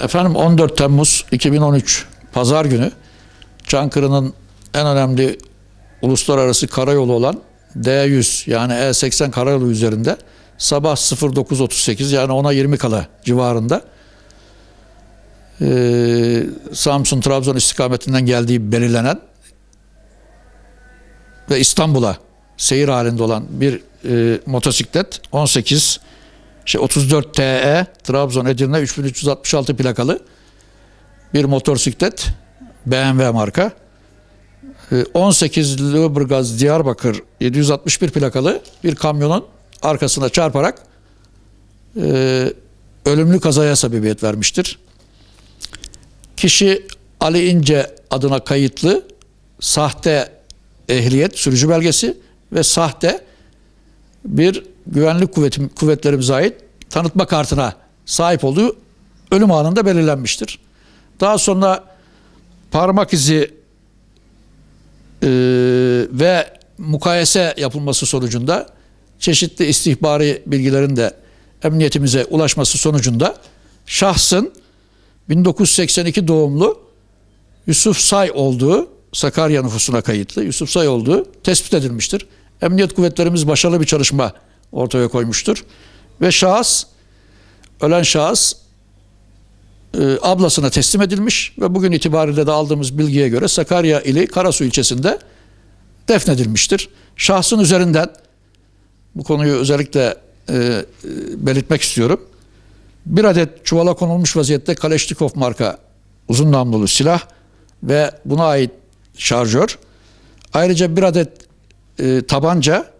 Efendim 14 Temmuz 2013 Pazar günü Çankırı'nın en önemli uluslararası karayolu olan D100 yani E80 karayolu üzerinde sabah 09.38 yani ona 20 kala civarında eee, Samsun Trabzon istikametinden geldiği belirlenen ve İstanbul'a seyir halinde olan bir e, motosiklet 18 şey 34 TE Trabzon Edirne 3366 plakalı bir motosiklet BMW marka. E, 18 Lüleburgaz Diyarbakır 761 plakalı bir kamyonun arkasına çarparak e, ölümlü kazaya sebebiyet vermiştir. Kişi Ali İnce adına kayıtlı sahte ehliyet sürücü belgesi ve sahte bir güvenlik kuvvetim, kuvvetlerimize ait tanıtma kartına sahip olduğu ölüm anında belirlenmiştir. Daha sonra parmak izi e, ve mukayese yapılması sonucunda çeşitli istihbari bilgilerin de emniyetimize ulaşması sonucunda şahsın 1982 doğumlu Yusuf Say olduğu Sakarya nüfusuna kayıtlı Yusuf Say olduğu tespit edilmiştir. Emniyet kuvvetlerimiz başarılı bir çalışma ortaya koymuştur. Ve şahıs, ölen şahıs e, ablasına teslim edilmiş ve bugün itibariyle de aldığımız bilgiye göre Sakarya ili Karasu ilçesinde defnedilmiştir. Şahsın üzerinden bu konuyu özellikle e, e, belirtmek istiyorum. Bir adet çuvala konulmuş vaziyette Kaleşnikov marka uzun namlulu silah ve buna ait şarjör. Ayrıca bir adet e, tabanca,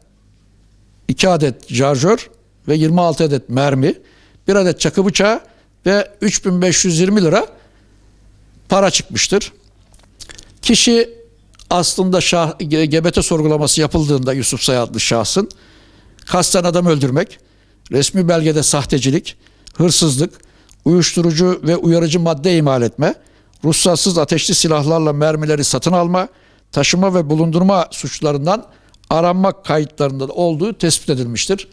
iki adet şarjör ve 26 adet mermi, bir adet çakı bıçağı ve 3520 lira para çıkmıştır. Kişi aslında şah, GBT sorgulaması yapıldığında Yusuf Say adlı şahsın kasten adam öldürmek, resmi belgede sahtecilik, hırsızlık, uyuşturucu ve uyarıcı madde imal etme, ruhsatsız ateşli silahlarla mermileri satın alma, taşıma ve bulundurma suçlarından aranma kayıtlarında olduğu tespit edilmiştir.